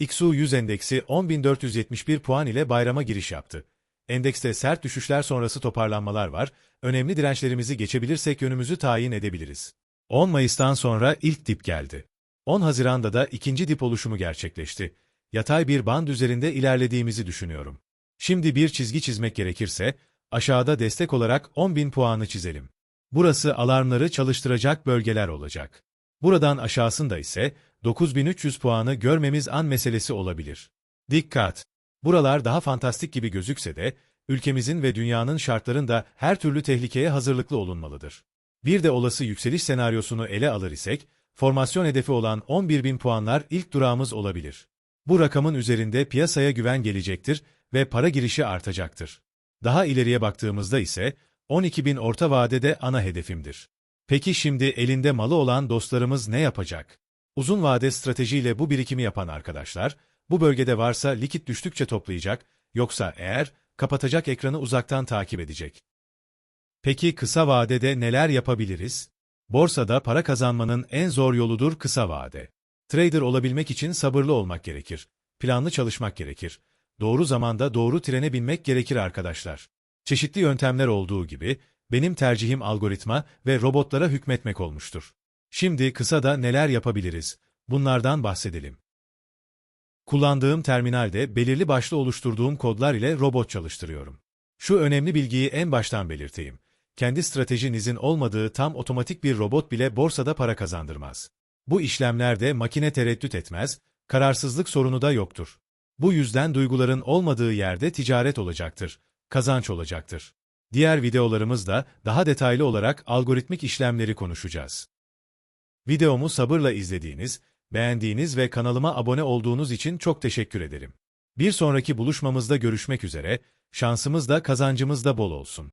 XU100 endeksi 10.471 puan ile bayrama giriş yaptı. Endekste sert düşüşler sonrası toparlanmalar var, önemli dirençlerimizi geçebilirsek yönümüzü tayin edebiliriz. 10 Mayıs'tan sonra ilk dip geldi. 10 Haziran'da da ikinci dip oluşumu gerçekleşti. Yatay bir band üzerinde ilerlediğimizi düşünüyorum. Şimdi bir çizgi çizmek gerekirse, aşağıda destek olarak 10.000 puanı çizelim. Burası alarmları çalıştıracak bölgeler olacak. Buradan aşağısında ise 9300 puanı görmemiz an meselesi olabilir. Dikkat! Buralar daha fantastik gibi gözükse de, ülkemizin ve dünyanın şartlarında her türlü tehlikeye hazırlıklı olunmalıdır. Bir de olası yükseliş senaryosunu ele alır isek, formasyon hedefi olan 11.000 puanlar ilk durağımız olabilir. Bu rakamın üzerinde piyasaya güven gelecektir ve para girişi artacaktır. Daha ileriye baktığımızda ise 12.000 orta vadede ana hedefimdir. Peki şimdi elinde malı olan dostlarımız ne yapacak? Uzun vade stratejiyle bu birikimi yapan arkadaşlar, bu bölgede varsa likit düştükçe toplayacak, yoksa eğer kapatacak ekranı uzaktan takip edecek. Peki kısa vadede neler yapabiliriz? Borsada para kazanmanın en zor yoludur kısa vade. Trader olabilmek için sabırlı olmak gerekir. Planlı çalışmak gerekir. Doğru zamanda doğru trene binmek gerekir arkadaşlar. Çeşitli yöntemler olduğu gibi, benim tercihim algoritma ve robotlara hükmetmek olmuştur. Şimdi kısada neler yapabiliriz? Bunlardan bahsedelim. Kullandığım terminalde belirli başlı oluşturduğum kodlar ile robot çalıştırıyorum. Şu önemli bilgiyi en baştan belirteyim. Kendi stratejinizin olmadığı tam otomatik bir robot bile borsada para kazandırmaz. Bu işlemlerde makine tereddüt etmez, kararsızlık sorunu da yoktur. Bu yüzden duyguların olmadığı yerde ticaret olacaktır, kazanç olacaktır. Diğer videolarımızda daha detaylı olarak algoritmik işlemleri konuşacağız. Videomu sabırla izlediğiniz, beğendiğiniz ve kanalıma abone olduğunuz için çok teşekkür ederim. Bir sonraki buluşmamızda görüşmek üzere, şansımız da kazancımız da bol olsun.